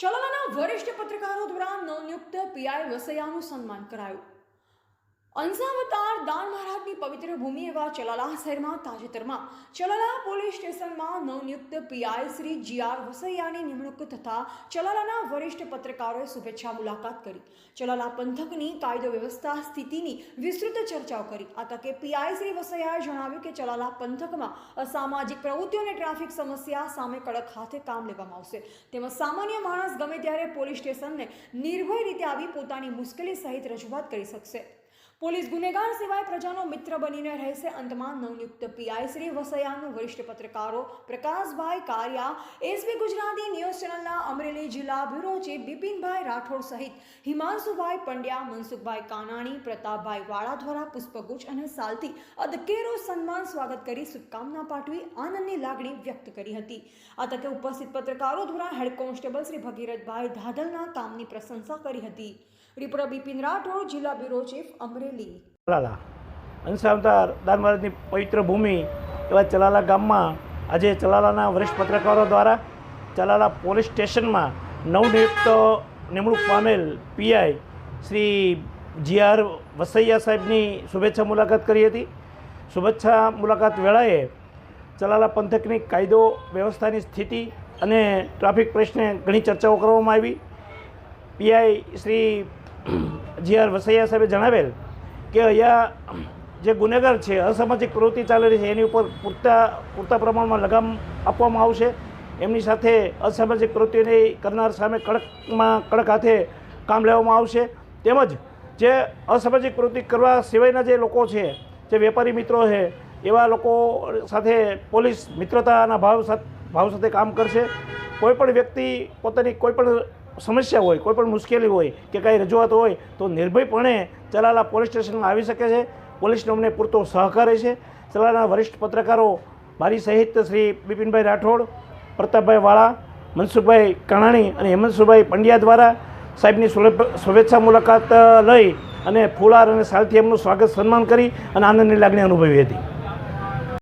ચલાલાના વરિષ્ઠ પત્રકારો દ્વારા નવનિયુક્ત પીઆઈ વસૈયાનું સન્માન કરાયું. અંશાવતાર દાન મહારાજની પવિત્ર ભૂમિ એવા ચલાલા શહેરમાં, તાજેતરમાં ચલાલા પોલીસ સ્ટેશનમાં નવનિયુક્ત પીઆઈ શ્રી જી આર વસૈયાની નિમણૂક થતા ચલાલાના વરિષ્ઠ પત્રકારોએ શુભેચ્છા મુલાકાત કરી. ચલાલા પંથકની કાયદો વ્યવસ્થા સ્થિતિની વિસ્તૃત ચર્ચાઓ કરી. આ તકે પીઆઈ શ્રી વસૈયાએ જણાવ્યું કે ચલાલા પંથકમાં અસામાજિક પ્રવૃત્તિઓ અને ટ્રાફિક સમસ્યા સામે કડક હાથે કામ લેવામાં આવશે. તેમજ સામાન્ય માણસ ગમે ત્યારે પોલીસ સ્ટેશનને નિર્ભય રીતે આવી પોતાની મુશ્કેલી સહિત રજૂઆત કરી શકશે. પોલીસ ગુનેગાર સિવાય પ્રજાનો મિત્ર બનીને રહેશે. અંતમાં નવનિયુક્ત પીઆઈ વસૈયાનું વરિષ્ઠ પત્રકારો પ્રકાશભાઈ કારિયા એસબી ગુજરાતી ન્યૂઝ ચેનલના અમરેલી જિલ્લા બ્યુરો ચીફ બિપિનભાઈ રાઠોડ સહિત હિમાંશુભાઈ પંડ્યા, મનસુખભાઈ કાનાણી, પ્રતાપભાઈ વાળા દ્વારા પુષ્પગુચ્છ અને સાલથી અદકેરો સન્માન સ્વાગત કરી શુભકામના પાઠવી આનંદની લાગણી વ્યક્ત કરી હતી. આ તકે ઉપસ્થિત પત્રકારો દ્વારા હેડ કોન્સ્ટેબલ શ્રી ભગીરથભાઈ ધાધલના કામની પ્રશંસા કરી હતી. રિપોર્ટર બિપિન રાઠોડ, જિલ્લા બ્યુરો ચીફ અમરેલી ચલાલા. અંશાવતાર દાન મહારાજની પવિત્ર ભૂમિ એવા ચલાલા ગામમાં આજે ચલાલાના વરિષ્ઠ પત્રકારો દ્વારા ચલાલા પોલીસ સ્ટેશનમાં નવનિયુક્ત નિમણૂક પામેલ PI Shri G R Vasaiya સાહેબની શુભેચ્છા મુલાકાત કરી હતી. શુભેચ્છા મુલાકાત વેળાએ ચલાલા પંથકની કાયદો વ્યવસ્થાની સ્થિતિ અને ટ્રાફિક પ્રશ્ને ઘણી ચર્ચાઓ કરવામાં આવી. PI Shri G R Vasaiya સાહેબે જણાવેલ કે અહીંયા જે ગુનેગાર છે, અસામાજિક પ્રવૃત્તિ ચાલી રહી છે, એની ઉપર પૂરતા પૂરતા પ્રમાણમાં લગામ આપવામાં આવશે. એમની સાથે અસામાજિક પ્રવૃત્તિને કરનાર સામે કડકમાં કડક હાથે કામ લેવામાં આવશે. તેમજ જે અસામાજિક પ્રવૃત્તિ કરવા સિવાયના જે લોકો છે, જે વેપારી મિત્રો છે, એવા લોકો સાથે પોલીસ મિત્રતાના ભાવ ભાવ સાથે કામ કરશે. કોઈ પણ વ્યક્તિ પોતાની કોઈ પણ સમસ્યા હોય, કોઈ પણ મુશ્કેલી હોય કે કાંઈ રજૂઆત હોય, તો નિર્ભયપણે ચલાલા પોલીસ સ્ટેશનમાં આવી શકે છે. પોલીસનો અમને પૂરતો સહકાર છે. ચલાલાના વરિષ્ઠ પત્રકારો મારી સહિત શ્રી બિપિનભાઈ રાઠોડ, પ્રતાપભાઈ વાળા, મનસુખભાઈ કાણાણી અને હેમંતસુભાઈ પંડ્યા દ્વારા સાહેબની શુભે- શુભેચ્છા મુલાકાત લઈ અને ફુલાર અને સાલથી એમનું સ્વાગત સન્માન કરી અને આનંદની લાગણી અનુભવી હતી.